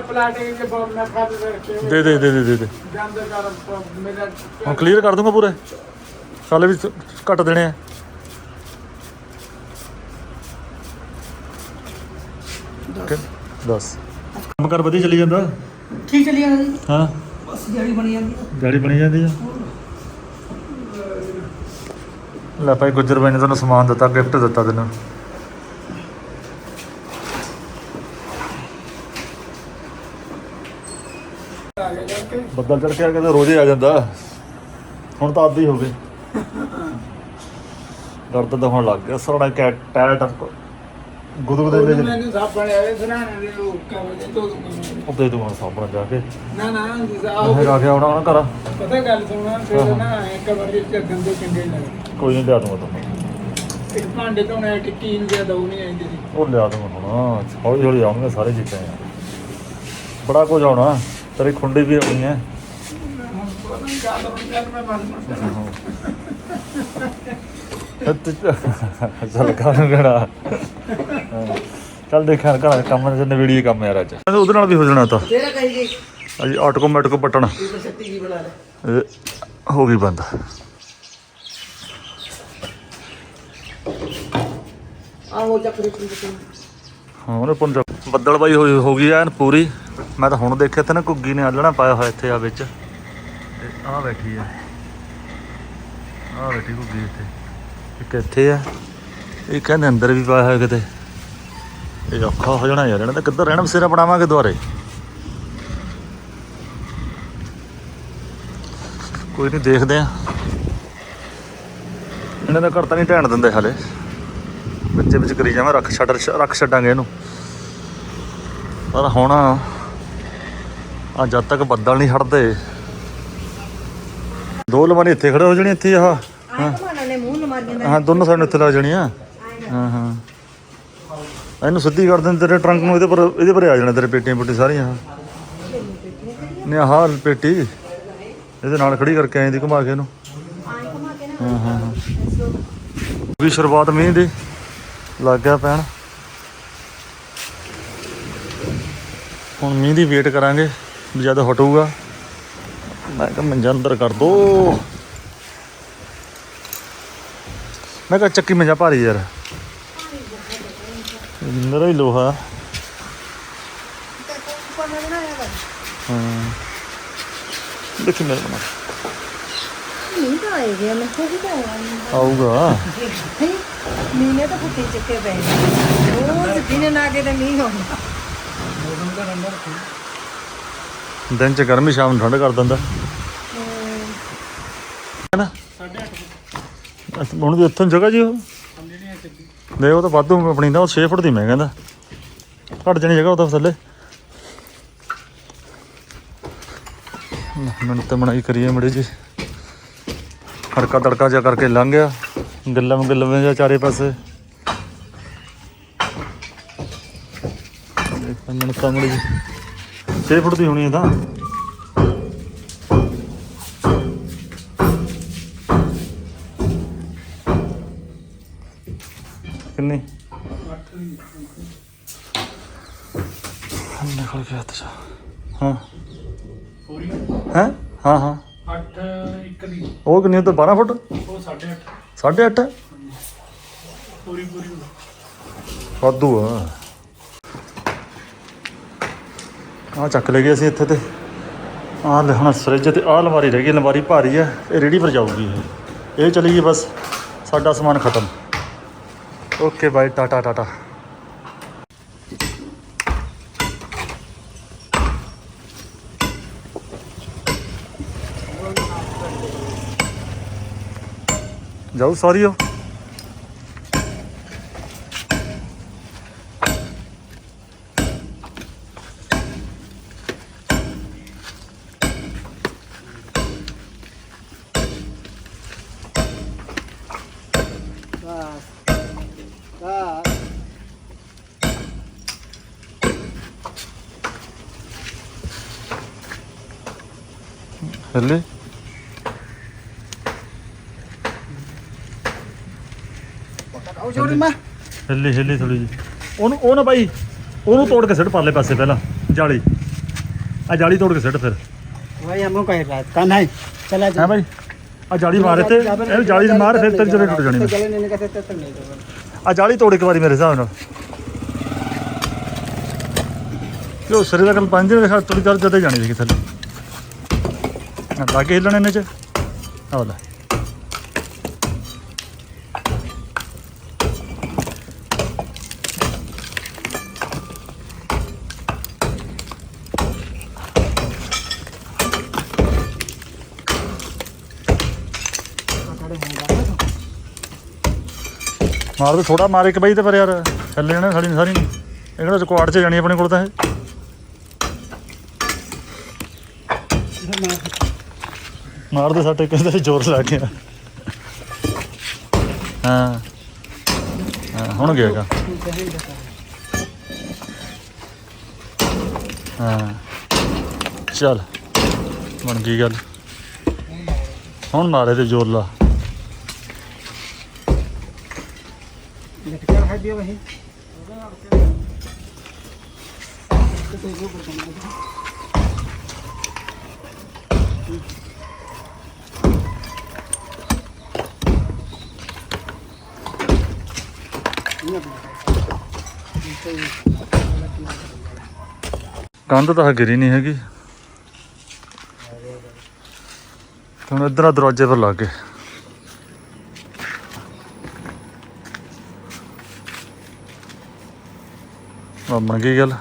ਪਲਾਟਿੰਗ ਮੈਂ ਖਾਦ ਰੱਖੇ ਦੇ ਦੇ ਦੇ ਦੇ ਦੇ। ਦੇ ਜਾਂਦੇ ਕਰ ਮੇਰਾ ਹੁਣ ਕਲੀਅਰ ਕਰ ਦੂੰਗਾ ਪੂਰੇ? ਸਾਲੇ ਵੀ ਘੱਟ ਦੇਣੇ ਆ। ਦੱਸ। ਕੰਮ ਕਰ ਵਧੀਆ ਚੱਲੀ ਜਾਂਦਾ? ਠੀਕ ਚੱਲੀ ਜਾਂਦਾ ਜੀ। ਹਾਂ। ਬਸ ਜਿਹੜੀ ਬਣੀ ਜਾਂਦੀ ਆ। ਗਾੜੀ ਬਣੀ ਜਾਂਦੀ ਆ? ਲੈ ਭਾਈ ਗੁੱਜਰ ਬਾਈ ਨੇ ਤੁਹਾਨੂੰ ਸਮਾਨ ਦਿੱਤਾ ਗਿਫਟ ਦਿੱਤਾ ਤੈਨੂੰ। ਬੱਦਲ ਚੜ ਕੇ ਆ ਕੇ ਤਾਂ ਰੋਜ਼ ਹੀ ਆ ਜਾਂਦਾ। ਹੁਣ ਤਾਂ ਆਦੀ ਹੋ ਗਏ। ਦਰਦ ਤਾਂ ਹੁਣ ਲੱਗ ਗਿਆ। ਸੜਾ ਕੈ ਟਾਇਰ ਟੱਕ ਗੁਦਗੁਦੇ ਲੈ ਮੈਨੂੰ ਸਾਫ਼ ਬਣਿਆ ਇਹ ਸਰਾਣੇ ਦੇ ਲੋਕ ਕਹਿੰਦੇ ਤੋ ਦੇ ਦੂੰਗਾ ਸਾਬਣ ਜਾ ਕੇ। ਨਾ ਨਾ ਜਿਸ ਮੈਂ ਆਓ ਆ ਆਉਣਾ ਉਹਨਾਂ ਘਰ। ਪਤਾ ਗੱਲ ਸੁਣਾ ਫਿਰ ਨਾ ਇੱਕ ਵਾਰੀ ਚ ਗੰਦੇ ਚੰਗੇ ਲੱਗਦੇ। ਕੋਈ ਨਹੀਂ ਲਿਆ ਦੂੰਗਾ ਤੁਹਾਨੂੰ ਇੱਕ ਭਾਂਡੇ ਧੋਣੇ ਇੱਕ ਕੀਨ ਜਿਆ ਦਊ ਨਹੀਂ ਆਉਂਦੀ ਸੀ ਉਹ ਲਿਆ ਦੂੰਗਾ ਹੁਣ। ਹੌਲੀ ਹੌਲੀ ਆਉਣਗੇ ਸਾਰੇ ਚੀਜ਼ਾਂ। ਬੜਾ ਕੁਝ ਆਉਣਾ। ਤੇਰੀ ਖੁੰਡੀ ਵੀ ਹੈ ਹੁਣ ਮੰਨ ਚੱਲ ਕਾਹਨੂੰ ਕਹਣਾ ਚੱਲ ਦੇਖਾਂ ਘਰ ਕੰਮ ਚ ਨਵੇੜੀ ਕੰਮ ਯਾਰ ਅੱਜ। ਉਹਦੇ ਨਾਲ ਵੀ ਹੋ ਜਾਣਾ ਤਾਂ। ਤੇਰਾ ਕਹੀ ਗਈ। ਅਜੀ ਆਟੋਮੈਟਿਕ ਬਟਨ ਇਹ ਤਾਂ ਛੱਤੀ ਕੀ ਬਣਾ ਲੈ। ਇਹ ਹੋ ਗਈ ਬੰਦ। ਆ ਉਹ ਚੱਕਰੀ ਹਾਂ ਉਹਨੇ ਪੁੰਜ ਬੱਦਲ ਬਾਈ ਹੋ ਗਈ ਐਨ ਪੂਰੀ। ਮੈਂ ਤਾਂ ਹੁਣ ਦੇਖਿਆ ਤੇ ਨਾ ਘੁੱਗੀ ਨੇ ਆਲਣਾ ਪਾਇਆ ਹੋਇਆ ਇੱਥੇ ਆ ਵਿੱਚ। ਆ ਬੈਠੀ ਆ। ਆ ਬੈਠੀ ਘੁੱਗੀ ਇੱਥੇ। ਇੱਕ ਇੱਥੇ ਆ। ਇਹ ਕਹਿੰਦੇ ਅੰਦਰ ਵੀ ਪਾਇਆ ਹੋਇਆ ਕਿਤੇ। ਇਹ ਔਖਾ ਹੋ ਜਾਣਾ ਯਾਰ, ਇਹਨਾਂ ਦਾ ਕਿੱਧਰ ਰਹਿਣਾ, ਬਸੇਰਾ ਬਣਾਵਾਂਗੇ ਦੁਆਰੇ ਕੋਈ ਨਹੀਂ ਦੇਖਦੇ ਆ। ਇਹਨਾਂ ਦਾ ਘਰ ਤਾਂ ਨਹੀਂ ਢਹਿਣ ਦਿੰਦੇ ਹਲੇ। ਬੱਚੇ ਵਿੱਚ ਕਰੀ ਜਾਵਾਂ, ਰੱਖ ਛੱਡ, ਰੱਖ ਛੱਡਾਂਗੇ ਇਹਨੂੰ। ਪਰ ਹੁਣ ਆ ਜਦ ਤੱਕ ਬੱਦਲ ਨਹੀਂ ਹਟਦੇ। ਦੋ ਲਵਾਨੀ ਇੱਥੇ ਖੜੇ ਹੋ ਜਾਣੀ ਇੱਥੇ ਆਹ। ਨੇ ਮੂੰਹ ਲਮਾਰੀਆਂ ਹਾਂ ਦੋਨੋਂ ਸਾਈਡ ਇੱਥੇ ਲੱਗ ਜਾਣੀਆਂ। ਹਾਂ ਹਾਂ। ਇਹਨੂੰ ਸਿੱਧੀ ਕਰ ਦਿੰਦੇ ਤੇਰੇ ਟਰੰਕ ਨੂੰ ਇਹਦੇ ਪਰ ਇਹਦੇ ਪਰ ਆ ਜਾਣਾ ਤੇਰੇ ਪੇਟੀਆਂ ਪੁੱਟੀ ਸਾਰੀਆਂ। ਨੇ ਆਹ ਪੇਟੀ ਇਹਦੇ ਨਾਲ ਖੜੀ ਕਰਕੇ ਆਈ ਦੀ ਘੁਮਾ ਕੇ ਇਹਨੂੰ। ਹਾਂ ਹਾਂ ਹਾਂ। ਵੀ ਸ਼ੁਰੂਆਤ ਮੀਂਹ ਦੀ ਲੱਗ ਗਿਆ ਪੈਣ। ਹੁਣ ਮੀਂਹ ਦੀ ਵੇਟ ਕਰਾਂਗੇ। ਜਦ ਹਟੂਗਾ ਮੈਂ ਕਿਹਾ ਮੰਜਾ ਅੰਦਰ ਕਰ ਦੋ। ਮੈਂ ਕਿਹਾ ਚੱਕੀ ਮੰਜਾ ਭਾਰੀ ਯਾਰ। ਮੇਰਾ ਹੀ ਲੋਹਾ। ਹਾਂ। ਦੇਖੀ ਮੇਰੇ ਬਣਾ ਨਹੀਂ ਤਾਂ ਆਏ ਗਿਆ ਮੈਂ ਕੋਈ ਤਾਂ ਆਊਗਾ। ਮੀਨੇ ਤਾਂ ਫੁੱਟੀ ਚੱਕੇ ਪਏ। ਰੋਜ਼ ਦਿਨ ਨਾ ਕੇ ਤੇ ਮੀਂਹ ਹੋਣਾ ਦਿਨ ਚ ਗਰਮੀ ਸ਼ਾਮ ਨੂੰ ਠੰਡ ਕਰ ਦਿੰਦਾ। ਹੈਨਾ? ਹੁਣ ਵੀ ਇੱਥੋਂ ਜਗ੍ਹਾ ਜੀ ਉਹ। ਦੇ ਉਹ ਤਾਂ ਵਾਧੂ ਆਪਣੀ ਦਾ ਉਹ 6 ਫੁੱਟ ਦੀ ਮੈਂ ਕਹਿੰਦਾ। ਘੱਟ ਜਾਣੀ ਜਗ੍ਹਾ ਉਹ ਤਾਂ ਥੱਲੇ। ਮੈਨੂੰ ਤੇ ਬਣਾਈ ਕਰੀਏ ਮੜੇ ਜੀ ਹੜਕਾ ਤੜਕਾ ਜਿਹਾ ਕਰਕੇ ਲੰਘ ਗਿਆ। ਗੱਲਾਂ ਗੱਲਾਂ ਜਿਹਾ ਚਾਰੇ ਪਾਸੇ। ਦੇਖ ਮੜੀ ਜੀ 6 ਫੁੱਟ ਦੀ ਹੋਣੀ ਇਹ ਤਾਂ। ਕਿੰਨੀ? ਨਿਕਲ ਗਿਆ ਤੇ ਹਾਂ। ਪੂਰੀ? ਹੈ? ਹਾਂ ਹਾਂ। 8 1 ਦੀ। ਉਹ ਕਿੰਨੀ ਉੱਤੇ 12 ਫੁੱਟ? ਉਹ 8.5 8.5 ਪੂਰੀ ਪੂਰੀ। ਵਾਧੂ ਆ। ਆ ਚੱਕ ਲੈ ਗਏ ਅਸੀਂ ਇੱਥੇ ਤੇ। ਆਹ ਹੁਣ ਫਰਿੱਜ ਤੇ ਆਹ ਅਲਮਾਰੀ ਰਹਿ ਗਈ ਲਮਾਰੀ ਭਾਰੀ ਹੈ ਇਹ ਰੇੜੀ ਪਰ ਜਾਊਗੀ ਇਹ। ਇਹ ਚਲੀ ਗਈ ਬਸ, ਸਾਡਾ ਸਮਾਨ ਖਤਮ। Okay bye, tata tata. ਜਾਓ ਸੌਰੀ ਹੋ ਹੱਲੇ ਹਿੱਲੀ ਹਿੱਲੀ ਥੋੜੀ ਜੀ ਉਹਨੂੰ ਉਹ ਨਾ ਬਾਈ ਉਹਨੂੰ ਤੋੜ ਕੇ ਸਿੱਟ ਪਰਲੇ ਪਾਸੇ ਪਹਿਲਾਂ ਜਾਲੀ ਆ ਜਾਲੀ ਤੋੜ ਕੇ ਸਿੱਟ ਫਿਰ वही हमको कह रहा है कान है चला ਹੈ ਬਾਈ ਆ ਜਾਲੀ ਮਾਰ ਇੱਥੇ ਇਹ ਜਾਲੀ ਮਾਰ ਫਿਰ ਤੇਰੀ ਜਰੇ ਟੁੱਟ ਜਾਣੀ गले नहीं कहते तब तक नहीं करूँगा ਆ ਜਾਲੀ ਤੋੜ ਇੱਕ ਵਾਰੀ ਮੇਰੇ ਹਿਸਾਬ ਨਾਲ ਜੋ ਸਰੇ ਦਾ ਕੱਲ ਪੰਜ ਦਿਨ ਦੇਖਾ ਥੋੜੀ ਕਰ ਜਦੇ ਜਾਣੀ ਸੀ ਥੱਲੇ ਆ ਲਾਗੇ ਹਿੱਲਣ ਇਹਨੇ ਚ ਆਹ ਲੈ ਮਾਰ ਦੇ ਥੋੜਾ ਮਾਰ ਇੱਕ ਬਾਈ ਤੇ ਪਰ ਯਾਰ, ਥੱਲੇ ਜਾਣਾ ਸਾਡੀ ਸਾਰੀ। ਇਹ ਕਿਹੜਾ ਸਕੁਆਡ 'ਚ ਜਾਣੀ ਆਪਣੇ ਕੋਲ ਤਾਂ ਇਹ। ਮਾਰ ਦੇ ਸਾਡੇ ਕਹਿੰਦੇ ਜ਼ੋਰ ਲਾ ਗਿਆ ਹਾਂ। ਹਾਂ, ਹੁਣ ਗਿਆਗਾ ਹਾਂ। ਚੱਲ, ਬਣ ਗਈ ਗੱਲ। ਹੁਣ ਮਾਰੇ ਤੇ ਜ਼ੋਰ ਲਾ। idea ba eh? Ito yung rubber ka naman. ਕੰਧ ਤਾਂ ਗਿਰੀ ਨਹੀਂ ਹੈਗੀ ਹੁਣ ਇਧਰ ਦਰਵਾਜ਼ੇ ਪਰ ਲੱਗ ਗਏ ਆ ਬਣ ਗਈ ਗੱਲ।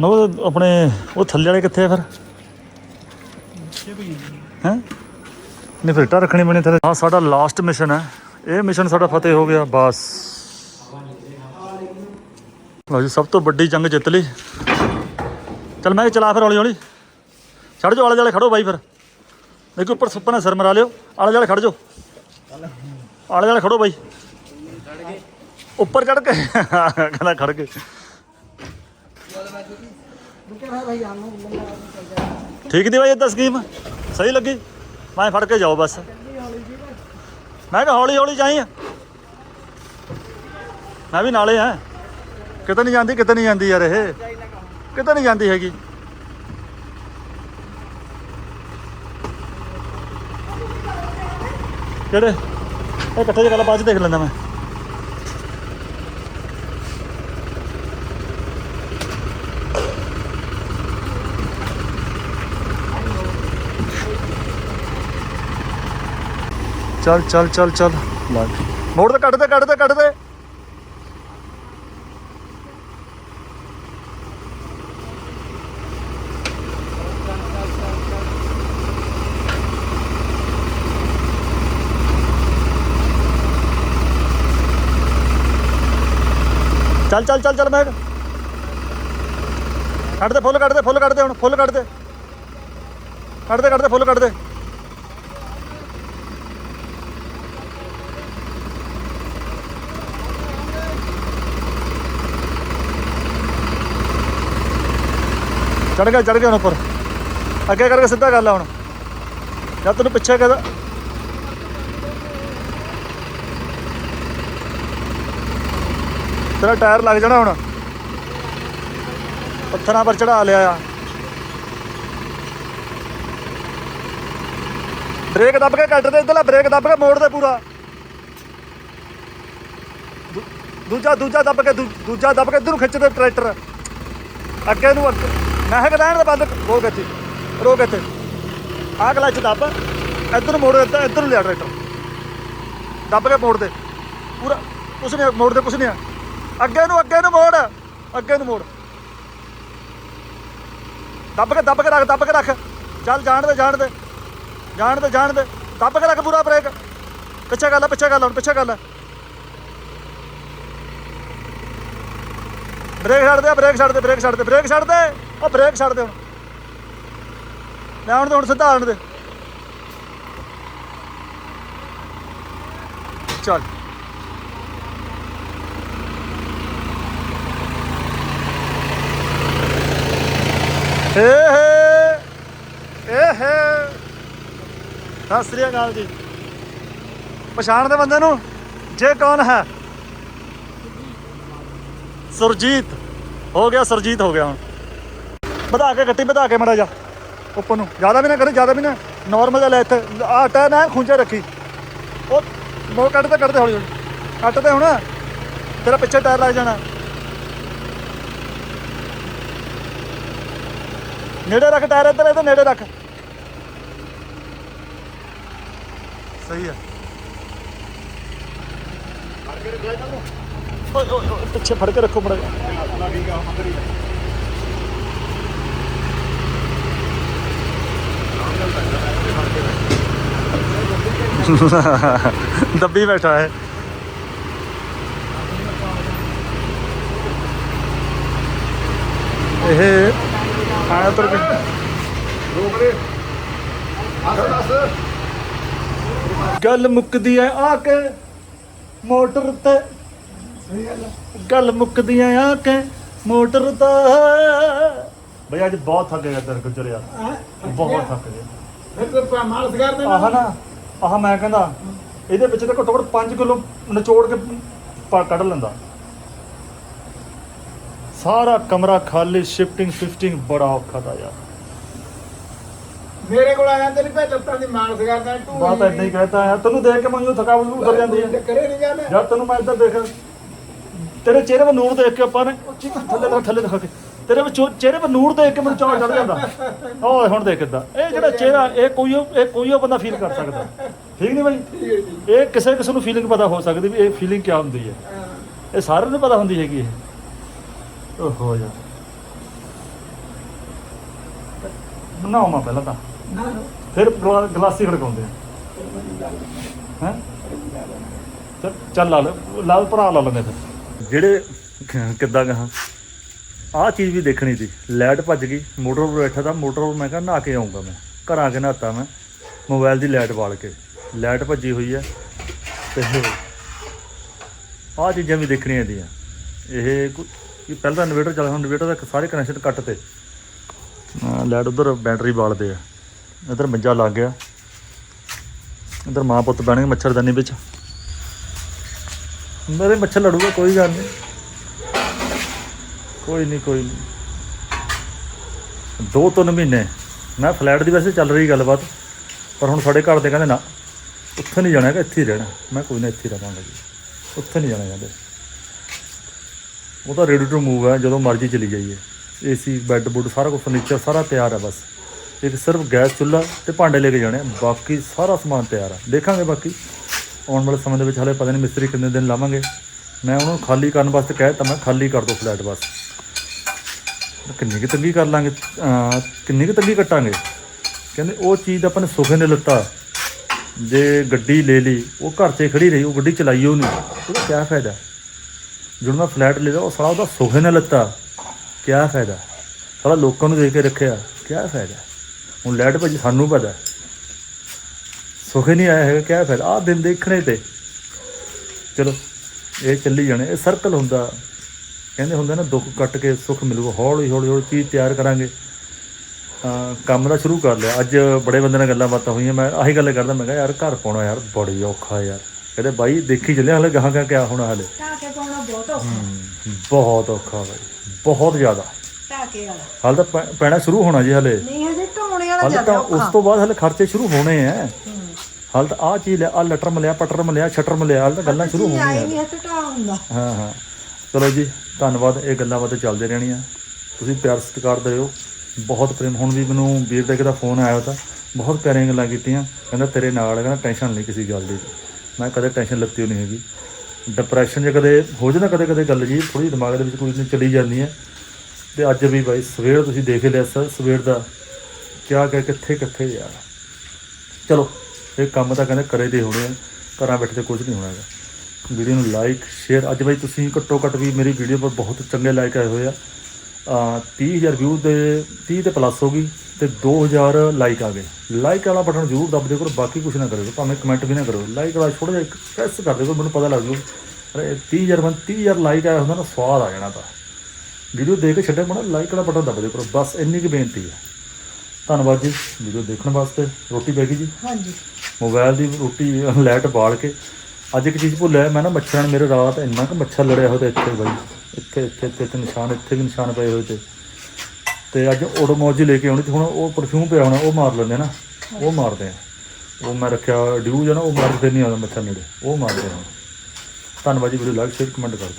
ਨਾ ਆਪਣੇ ਉਹ ਥੱਲੇ ਵਾਲੇ ਕਿੱਥੇ ਆ ਫਿਰ? ਹੈ? ਨਹੀਂ ਰੱਖਣੀ ਬਣੀ ਥੱਲੇ ਹਾਂ, ਸਾਡਾ ਲਾਸਟ ਮਿਸ਼ਨ ਹੈ। ਇਹ ਮਿਸ਼ਨ ਸਾਡਾ ਫਤਿਹ ਹੋ ਗਿਆ, ਬਸ। ਲਓ ਜੀ, ਸਭ ਤੋਂ ਵੱਡੀ ਜੰਗ ਜਿੱਤ ਲਈ। ਚਲ ਮੈਂ ਕਿਹਾ ਚਲਾ ਫਿਰ ਹੌਲੀ ਹੌਲੀ ਛੱਡ ਜਾਓ, ਆਲੇ ਦੁਆਲੇ ਖੜੋ ਬਾਈ ਫਿਰ। ਦੇਖੋ, ਉੱਪਰ ਸੁੱਪਰ ਸਿਰ ਮਰਾ ਲਿਓ। ਆਲੇ ਦੁਆਲੇ ਖੜ ਜਾਓ। ਆਲੇ ਦੁਆਲੇ ਖੜੋ ਬਾਈ। ਉੱਪਰ ਚੜ ਕੇ। ਕਹਿੰਦਾ ਖੜ ਕੇ। ਠੀਕ ਦੀ ਬਾਈ ਇਦਾਂ ਸਕੀਮ? ਸਹੀ ਲੱਗੀ? ਮੈਂ ਫੜ ਕੇ ਜਾਓ ਬਸ। ਮੈਂ ਕਿਹਾ ਹੌਲੀ ਹੌਲੀ ਜਾਈ। ਮੈਂ ਵੀ ਨਾਲੇ ਆ। ਕਿਤੇ ਨਹੀਂ ਜਾਂਦੀ, ਕਿਤੇ ਨਹੀਂ ਜਾਂਦੀ ਯਾਰ ਇਹ। ਕਿਤੇ ਨਹੀਂ ਜਾਂਦੀ ਹੈਗੀ। ਕਿਹੜੇ? ਇਹ ਇਕੱਠੇ ਜਿਹੇ ਗੱਲ ਬਾਅਦ 'ਚ ਦੇਖ ਲੈਂਦਾ ਮੈਂ। ਚੱਲ ਚੱਲ ਚੱਲ ਚੱਲ। ਲੱਗ ਮੋੜ ਤੇ ਕੱਢ ਦੇ ਕੱਢ ਦੇ ਕੱਢ ਦੇ। ਚੱਲ ਚੱਲ ਚੱਲ ਚੱਲ ਮੈਂ। ਕੱਢ ਦੇ, ਫੁੱਲ ਕੱਢ ਦੇ, ਫੁੱਲ ਕੱਢ ਦੇ ਹੁਣ, ਫੁੱਲ ਕੱਢ ਦੇ। ਕੱਢ ਦੇ ਕੱਢ ਦੇ, ਫੁੱਲ ਕੱਢ ਦੇ। ਚੜ ਗਿਆ ਚੜ ਗਿਆ ਹੁਣ ਉੱਪਰ। ਅੱਗੇ ਕਰਕੇ ਸਿੱਧਾ ਕਰ ਲੈ ਹੁਣ। ਜਦ ਤੈਨੂੰ ਪਿੱਛੇ ਕਹਦਾ ਤੇਰਾ ਟਾਇਰ ਲੱਗ ਜਾਣਾ ਹੁਣ। ਪੱਥਰਾਂ ਪਰ ਚੜਾ ਲਿਆ ਆ। ਬ੍ਰੇਕ ਦੱਬ ਕੇ ਕੱਟ ਦੇ ਇਧਰਲਾ, ਬ੍ਰੇਕ ਦੱਬ ਕੇ ਮੋੜ ਦੇ ਪੂਰਾ। ਦੂਜਾ ਦੂਜਾ ਦੱਬ ਕੇ ਦੂਜਾ ਦੱਬ ਕੇ ਇਧਰ ਨੂੰ ਖਿੱਚ ਦੇ ਟਰੈਕਟਰ। ਅੱਗੇ ਨੂੰ ਅੱਗੇ ਮੈਂ ਕਿਹਾ ਰਹਿਣ ਦਾ ਬੰਦ, ਰੋਕ ਇੱਥੇ ਰੋਕ ਇੱਥੇ। ਆ ਕਲਚ ਦੱਬ, ਇਧਰ ਨੂੰ ਮੋੜ ਇੱਧਰ ਇੱਧਰ ਨੂੰ ਲਿਆ ਟਰੈਕਟਰ। ਦੱਬ ਕੇ ਮੋੜ ਦੇ। ਪੂਰਾ, ਕੁਛ ਨਹੀਂ, ਮੋੜ ਦੇ ਕੁਛ ਨਹੀਂ ਆ। ਅੱਗੇ ਨੂੰ ਅੱਗੇ ਨੂੰ ਮੋੜ, ਅੱਗੇ ਨੂੰ ਮੋੜ। ਦੱਬ ਕੇ ਦੱਬ ਕੇ ਰੱਖ, ਦੱਬ ਕੇ ਰੱਖ। ਚੱਲ, ਜਾਣ ਦੇ ਜਾਣ ਦੇ। ਜਾਣ ਦੇ ਜਾਣ ਦੇ। ਦੱਬ ਕੇ ਰੱਖ ਪੂਰਾ ਬ੍ਰੇਕ। ਪਿੱਛੇ ਗੱਲ ਲੈ, ਪਿੱਛੇ ਗੱਲ ਹੁਣ ਪਿੱਛੇ ਗੱਲ ਬ੍ਰੇਕ ਛੱਡ ਦੇ, ਬ੍ਰੇਕ ਛੱਡ ਦੇ, ਬ੍ਰੇਕ ਛੱਡ ਦੇ, ਬ੍ਰੇਕ ਛੱਡ ਦੇ। ਉਹ ਬ੍ਰੇਕ ਛੱਡ ਦੇ ਹੁਣ। ਲੈ ਹੁਣ ਹੁਣ ਸਿੱਧਾ ਆਣ ਦੇ। ਚੱਲ। ਏ ਹੇ ਏ ਹੇ। ਸਤਿ ਸ੍ਰੀ ਅਕਾਲ ਜੀ। ਪਛਾਣਦੇ ਬੰਦੇ ਨੂੰ, ਜੇ ਕੌਣ ਹੈ? ਸੁਰਜੀਤ। ਹੋ ਗਿਆ, ਸੁਰਜੀਤ ਹੋ ਗਿਆ ਹੁਣ। ਵਧਾ ਕੇ ਗੱਟੀ ਵਧਾ ਕੇ ਮੜਾ ਜਾ ਉੱਪਰ ਨੂੰ। ਜ਼ਿਆਦਾ ਵੀ ਨਾ ਕਰੇ ਜ਼ਿਆਦਾ ਵੀ ਨਾ। ਨਾਰਮਲ ਜਿਹਾ ਲੈ ਇੱਥੇ। ਆ ਟਾਇਰ ਨਾ ਖੁੰਝੇ ਰੱਖੀ। ਉਹ ਮੋੜ ਕੱਢਦੇ ਕੱਢਦੇ ਹੌਲੀ ਹੌਲੀ। ਕੱਟਦੇ ਹੁਣ। ਤੇਰਾ ਪਿੱਛੇ ਟਾਇਰ ਲੱਗ ਜਾਣਾ। ਨੇੜੇ ਰੱਖ ਟਾਇਰ ਇੱਧਰ ਇੱਧਰ ਨੇੜੇ ਰੱਖ। ਸਹੀ ਹੈ ਫੜ ਕੇ ਰੱਖੋ ਮੜਾ ਹੈ ਇਹ ਆਇਆ ਤੁਰ ਕੇ ਗੱਲ ਮੁੱਕਦੀ ਐ ਆ ਕੇ ਮੋਟਰ ਤੇ ਗੱਲ ਮੁੱਕਦੀ ਐ ਆ ਕੇ ਮੋਟਰ ਤੇ ਬਈ ਅੱਜ ਬਹੁਤ ਥੱਕ ਗਿਆ ਤੇਰੇ ਕੋਲ ਚਲਿਆ ਬਹੁਤ ਥੱਕ ਗਿਆ ਫਿਰ ਤਾਂ ਮਾਲਸ ਕਰਦੇ ਆਹ ਨਾ ਆਹ ਮੈਂ ਕਹਿੰਦਾ ਇਹਦੇ ਵਿੱਚ ਤਾਂ ਘੱਟੋ ਘੱਟ 5 ਕਿਲੋ ਨਿਚੋੜ ਕੇ ਪਾ- ਕੱਢ ਲੈਂਦਾ। ਸਾਰਾ ਕਮਰਾ ਖਾਲੀ ਸ਼ਿਫਟਿੰਗ ਸ਼ਿਫਟਿੰਗ ਬੜਾ ਔਖਾ ਦਾ ਯਾਰ। ਮੇਰੇ ਕੋਲ ਆਇਆ ਤੇਰੀ ਭੈ ਲੱਤਾਂ ਦੀ ਮਾਲਸ ਕਰਦਾ ਤੂੰ ਬਾਤ ਐਦਾਂ ਹੀ ਕਹਤਾ ਹੈ ਤੈਨੂੰ ਦੇਖ ਕੇ ਮੈਨੂੰ ਥਕਾਵਟ ਵੀ ਉਤਰ ਜਾਂਦੀ ਹੈ। ਕਰੇ ਨਹੀਂ ਗੱਲ ਜਦ ਤੈਨੂੰ ਮੈਂ ਇੱਧਰ ਦੇਖ ਤੇਰੇ ਚਿਹਰੇ 'ਤੇ ਨੂਰ ਦੇਖ ਕੇ ਆਪਾਂ ਨੇ ਥੱਲੇ ਥੱਲੇ ਦਿਖਾ ਕੇ। ਤੇਰੇ ਵਿੱਚ ਚਿਹਰੇ 'ਤੇ ਨੂਰ ਦੇਖ ਕੇ ਮੈਨੂੰ ਚਾਹ ਚੜ ਜਾਂਦਾ। ਓਏ ਹੁਣ ਦੇਖ ਕਿੱਦਾਂ। ਇਹ ਜਿਹੜਾ ਚਿਹਰਾ ਇਹ ਕੋਈ ਇਹ ਕੋਈ ਉਹ ਬੰਦਾ ਫੀਲ ਕਰ ਸਕਦਾ। ਠੀਕ ਨਹੀਂ ਬਾਈ? ਇਹ ਕਿਸੇ ਕਿਸੇ ਨੂੰ ਫੀਲਿੰਗ ਪਤਾ ਹੋ ਸਕਦੀ ਵੀ ਇਹ ਫੀਲਿੰਗ ਕੀ ਹੁੰਦੀ ਹੈ। ਇਹ ਸਾਰਿਆਂ ਨੂੰ ਪਤਾ ਹੁੰਦੀ ਹੈਗੀ ਇਹ। ਓਹੋ ਯਾਰ। ਬਣਾਓ ਮਾ ਪਹਿਲਾਂ ਤਾਂ। ਫਿਰ ਗਲਾ- ਗਲਾਸੀ ਖੜਕਾਉਂਦੇ ਆ। ਹੈ? ਚੱਲ ਲੈ ਲਾਲ ਭਰਾ ਲਾ ਲੈਂਦੇ ਫਿਰ। ਜਿਹੜੇ ਕਿੱਦਾਂ ਕਹਾਂ ਆਹ ਚੀਜ਼ ਵੀ ਦੇਖਣੀ ਸੀ। ਲਾਈਟ ਭੱਜ ਗਈ, ਮੋਟਰ 'ਤੇ ਬੈਠਾ ਤਾਂ ਮੋਟਰ 'ਤੇ ਮੈਂ ਕਿਹਾ ਨਹਾ ਕੇ ਆਉਂਗਾ ਮੈਂ। ਘਰ ਆ ਕੇ ਨਹਾਤਾ ਮੈਂ, ਮੋਬਾਈਲ ਦੀ ਲਾਈਟ ਬਾਲ ਕੇ। ਲਾਈਟ ਭੱਜੀ ਹੋਈ ਹੈ ਤੇ ਆਹ ਚੀਜ਼ਾਂ ਵੀ ਦੇਖਣੀਆਂ ਦੀਆਂ ਇਹ ਇਹ ਪਹਿਲਾਂ ਤਾਂ ਇਨਵੇਟਰ ਚੱਲ, ਹੁਣ ਇਨਵੇਟਰ ਦਾ ਸਾਰੇ ਕਨੈਕਸ਼ਨ ਕੱਟ ਤੇ ਲਾਈਟ ਉਧਰ ਬੈਟਰੀ ਬਾਲਦੇ ਆ। ਇਧਰ ਮੰਜਾ ਲੱਗ ਗਿਆ। ਇਧਰ ਮਾਂ ਪੁੱਤ ਬਹਿਣਗੇ ਮੱਛਰਦਾਨੀ ਵਿੱਚ। ਮੇਰੇ ਮੱਛਰ ਲੜੂਗਾ, ਕੋਈ ਗੱਲ ਨਹੀਂ ਕੋਈ ਨਹੀਂ ਕੋਈ ਨਹੀਂ ਦੋ ਤਿੰਨ ਮਹੀਨੇ। ਮੈਂ ਫਲੈਟ ਦੀ ਵੈਸੇ ਚੱਲ ਰਹੀ ਗੱਲਬਾਤ, ਪਰ ਹੁਣ ਸਾਡੇ ਘਰ ਦੇ ਕਹਿੰਦੇ ਨਾ, ਉੱਥੇ ਨਹੀਂ ਜਾਣਾ ਹੈਗਾ, ਇੱਥੇ ਹੀ ਰਹਿਣਾ। ਮੈਂ ਕੋਈ ਨਾ ਇੱਥੇ ਹੀ ਰਵਾਂਗਾ ਜੀ। ਉੱਥੇ ਨਹੀਂ ਜਾਣਾ ਕਹਿੰਦੇ ਉਹ ਤਾਂ ਰੈਡੀ ਟੂ ਮੂਵ ਹੈ, ਜਦੋਂ ਮਰਜ਼ੀ ਚਲੀ ਜਾਈਏ। ਏਸੀ ਬੈੱਡ ਬੁੱਡ ਸਾਰਾ ਕੁਝ ਫਰਨੀਚਰ ਸਾਰਾ ਤਿਆਰ ਹੈ ਬਸ। ਇੱਕ ਸਿਰਫ ਗੈਸ ਚੁੱਲ੍ਹਾ ਤੇ ਭਾਂਡੇ ਲੈ ਕੇ ਜਾਣੇ ਬਾਕੀ ਸਾਰਾ ਸਮਾਨ ਤਿਆਰ ਆ। ਦੇਖਾਂਗੇ ਬਾਕੀ। ਆਉਣ ਵਾਲੇ ਸਮੇਂ ਦੇ ਵਿੱਚ ਹਲੇ ਪਤਾ ਨਹੀਂ ਮਿਸਤਰੀ ਕਿੰਨੇ ਦਿਨ ਲਾਵਾਂਗੇ। ਮੈਂ ਉਹਨਾਂ ਨੂੰ ਖਾਲੀ ਕਰਨ ਵਾਸਤੇ ਕਹਿ ਦਿੱਤਾ ਮੈਂ ਖਾਲੀ ਕਰ ਦੋ ਫਲੈਟ ਬਸ। ਕਿੰਨੀ ਕੁ ਤੰਗੀ ਕਰ ਲਾਂਗੇ? ਅਹ ਕਿੰਨੀ ਕੁ ਤੰਗੀ ਕੱਟਾਂਗੇ? ਕਹਿੰਦੇ ਉਹ ਚੀਜ਼ ਤਾਂ ਆਪਾਂ ਨੇ ਸੁਖੇ ਨੇ ਲਿੱਤਾ। ਜੇ ਗੱਡੀ ਲੈ ਲਈ, ਉਹ ਘਰ 'ਚ ਹੀ ਖੜੀ ਰਹੀ, ਉਹ ਗੱਡੀ ਚਲਾਈ ਉਹ ਨਹੀਂ ਉਹਦਾ ਕੀ ਫਾਇਦਾ? ਜਦੋਂ ਮੈਂ ਫਲੈਟ ਲੈ ਲਿਆ, ਉਹ ਸਾਲਾ ਉਹਦਾ ਸੁਖੇ ਨੇ ਲਿੱਤਾ। ਕੀ ਫਾਇਦਾ? ਸਾਲਾ ਲੋਕਾਂ ਨੂੰ ਦੇ ਕੇ ਰੱਖਿਆ। ਕੀ ਫਾਇਦਾ? ਹੁਣ ਲੈਟ ਭਾਜੀ, ਸਾਨੂੰ ਪਤਾ। ਸੁਖੇ ਨਹੀਂ ਆਇਆ ਹੈਗਾ ਕੀ ਫਾਇਦਾ? ਆਹ ਦਿਨ ਦੇਖਣੇ ਤੇ। ਚਲੋ, ਇਹ ਚੱਲੀ ਜਾਣੇ। ਇਹ ਸਰਕਲ ਹੁੰਦਾ। ਕਹਿੰਦੇ ਹੁੰਦੇ ਨਾ ਦੁੱਖ ਕੱਟ ਕੇ ਸੁੱਖ ਮਿਲੂਗਾ। ਹੌਲੀ ਹੌਲੀ ਹੌਲੀ ਚੀਜ਼ ਤਿਆਰ ਕਰਾਂਗੇ। ਕੰਮ ਦਾ ਸ਼ੁਰੂ ਕਰ ਲਿਆ। ਅੱਜ ਬੜੇ ਬੰਦੇ ਨਾਲ ਗੱਲਾਂ ਬਾਤਾਂ ਹੋਈਆਂ। ਮੈਂ ਆਹੀ ਗੱਲ ਕਰਦਾ ਮੈਂ ਕਿਹਾ ਯਾਰ ਘਰ ਪਾਉਣਾ ਯਾਰ ਬੜੀ ਔਖਾ ਯਾਰ। ਕਹਿੰਦੇ ਬਾਈ ਦੇਖੀ ਚੱਲਿਆ ਹਲੇ ਗਾਹਾਂ ਕਾ ਕਿਆ ਹੋਣਾ ਹਲੇ? ਪਾਉਣਾ ਬਹੁਤ ਔਖਾ। ਬਹੁਤ ਔਖਾ ਬਾਈ। ਬਹੁਤ ਜ਼ਿਆਦਾ। ਢਾਕੇ ਵਾਲਾ। ਹਾਲ ਤਾਂ ਪੈਣਾ ਸ਼ੁਰੂ ਹੋਣਾ ਜੀ ਹਲੇ। ਨਹੀਂ ਹਜੇ ਢੋਣੇ ਵਾਲਾ ਹਾਲੇ ਜ਼ਿਆਦਾ ਤਾਂ ਔਖਾ। ਉਸ ਤੋਂ ਬਾਅਦ ਹਲੇ ਖਰਚੇ ਸ਼ੁਰੂ ਹੋਣੇ ਆ। ਹਾਲ ਤਾਂ ਆ ਚੀਜ਼ ਲਿਆ ਆ ਲਟਰ ਮਲਿਆ ਪਟਰ ਮਲਿਆ ਛਟਰ ਮਲਿਆ ਹਾਲ ਤਾਂ ਗੱਲਾਂ ਸ਼ੁਰੂ ਹੋਣੀਆਂ ਹਾਂ ਹਾਂ। ਚਲੋ ਜੀ। ਧੰਨਵਾਦ, ਇਹ ਗੱਲਾਂ ਬਾਤਾਂ ਚੱਲਦੇ ਰਹਿਣੀਆਂ। ਤੁਸੀਂ ਪਿਆਰ ਸਤਿਕਾਰ ਦਿਓ। ਬਹੁਤ ਪ੍ਰੇਮ। ਹੁਣ ਵੀ ਮੈਨੂੰ ਵੀਰ ਦਾ ਕਿਦਾ ਫੋਨ ਆਇਆ ਤਾਂ ਬਹੁਤ ਪਿਆਰੀਆਂ ਗੱਲਾਂ ਕੀਤੀਆਂ। ਕਹਿੰਦਾ, ਤੇਰੇ ਨਾਲ ਕਹਿੰਦਾ ਟੈਨਸ਼ਨ ਨਹੀਂ ਕਿਸੇ ਗੱਲ ਦੀ। ਮੈਂ ਕਦੇ ਟੈਨਸ਼ਨ ਲੱਤੀ ਹੋਈ ਨਹੀਂ ਹੈਗੀ। ਡਿਪਰੈਸ਼ਨ ਜੇ ਕਦੇ ਹੋ ਜਾਂਦਾ ਕਦੇ ਕਦੇ ਗੱਲ ਜੀ ਥੋੜੀ ਦਿਮਾਗ ਦੇ ਵਿੱਚ ਕੋਈ ਨਹੀਂ ਚਲੀ ਜਾਂਦੀ ਹੈ। ਤੇ ਅੱਜ ਵੀ ਬਾਈ, ਸਵੇਰ ਤੁਸੀਂ ਦੇਖ ਲਿਆ ਸਰ ਸਵੇਰ ਦਾ। ਕਿਆ ਕਹਿ, ਕਿੱਥੇ ਕਿੱਥੇ ਯਾਰ। ਚਲੋ, ਇਹ ਕੰਮ ਤਾਂ ਕਹਿੰਦੇ ਕਰੇ ਦੇ ਹੋਣੇ ਆ। ਘਰਾਂ ਬੈਠੇ ਤੇ ਕੁਝ ਨਹੀਂ ਹੋਣਾ ਹੈਗਾ। ਵੀਡੀਓ ਨੂੰ ਲਾਈਕ ਸ਼ੇਅਰ ਅੱਜ ਬਾਈ ਤੁਸੀਂ ਘੱਟੋ ਘੱਟ ਵੀ ਮੇਰੀ ਵੀਡੀਓ ਪਰ ਬਹੁਤ ਚੰਗੇ ਲਾਈਕ ਆਏ ਹੋਏ ਆ। ਆ 30000 ਵਿਊ ਦੇ 30 ਤੇ ਪਲੱਸ ਹੋ ਗਈ ਤੇ 2000 ਲਾਈਕ ਆ ਗਏ। ਲਾਈਕ ਵਾਲਾ ਬਟਨ ਜ਼ਰੂਰ ਦਬ ਦਿਓ ਕਰੋ ਬਾਕੀ ਕੁਝ ਨਾ ਕਰਿਓ। ਭਾਵੇਂ ਕਮੈਂਟ ਵੀ ਨਾ ਕਰੋ ਲਾਈਕ ਵਾਲਾ ਛੋਟਾ ਜਿਹਾ ਇੱਕ ਪ੍ਰੈਸ ਕਰ ਦਿਓ ਮੈਨੂੰ ਪਤਾ ਲੱਗ ਜੂ। ਅਰੇ 30000 ਬੰ 30000 ਲਾਈਕ ਆਇਆ ਹੁੰਦਾ ਨਾ ਸਵਾਦ ਆ ਜਾਣਾ ਤਾਂ। ਵੀਡੀਓ ਦੇਖ ਕੇ ਛੱਡੇ ਮਣਾ ਲਾਈਕ ਵਾਲਾ ਬਟਨ ਦਬ ਦਿਓ ਕਰੋ। ਬਸ ਇੰਨੀ ਕੁ ਬੇਨਤੀ ਹੈ ਧੰਨਵਾਦ ਜੀ। ਵੀਡੀਓ ਦੇਖਣ ਵਾਸਤੇ। ਰੋਟੀ ਪੈ ਗਈ ਜੀ? ਹਾਂਜੀ। ਮੋਬਾਈਲ ਦੀ ਰੋਟੀ ਲਾਈਟ ਬਾਲ ਕੇ। ਅੱਜ ਇੱਕ ਚੀਜ਼ ਭੁੱਲਿਆ, ਮੈਂ ਨਾ ਮੱਛਰਾਂ ਨੇ ਮੇਰੇ ਰਾਤ ਇੰਨਾ ਕੁ ਮੱਛਰ ਲੜਿਆ ਹੋਇਆ ਤੇ ਇੱਥੇ ਬਾਈ। ਇੱਥੇ ਇੱਥੇ ਇੱਥੇ ਤੇ ਨਿਸ਼ਾਨ, ਇੱਥੇ ਵੀ ਨਿਸ਼ਾਨ ਪਏ ਹੋਏ ਤੇ। ਤੇ ਅੱਜ ਓਡੋਮੋਜ ਲੈ ਕੇ ਆਉਣੀ ਤੇ ਹੁਣ ਉਹ ਪਰਫਿਊਮ ਪਿਆ ਹੋਣਾ, ਉਹ ਮਾਰ ਲੈਂਦੇ ਆ ਨਾ, ਉਹ ਮਾਰਦੇ ਆ। ਉਹ ਮੈਂ ਰੱਖਿਆ, ਡਿਊ ਜਾਂ ਨਾ ਉਹ ਮਾਰਦੇ ਨਹੀਂ ਆਉਂਦਾ ਮੱਛਰ ਨੇੜੇ, ਉਹ ਮਾਰਦੇ ਆ ਧੰਨਵਾਦ ਜੀ, ਵੀਡੀਓ ਲਾਈਕ, ਸ਼ੇਅਰ, ਕਮੈਂਟ ਕਰ ਦਿਓ।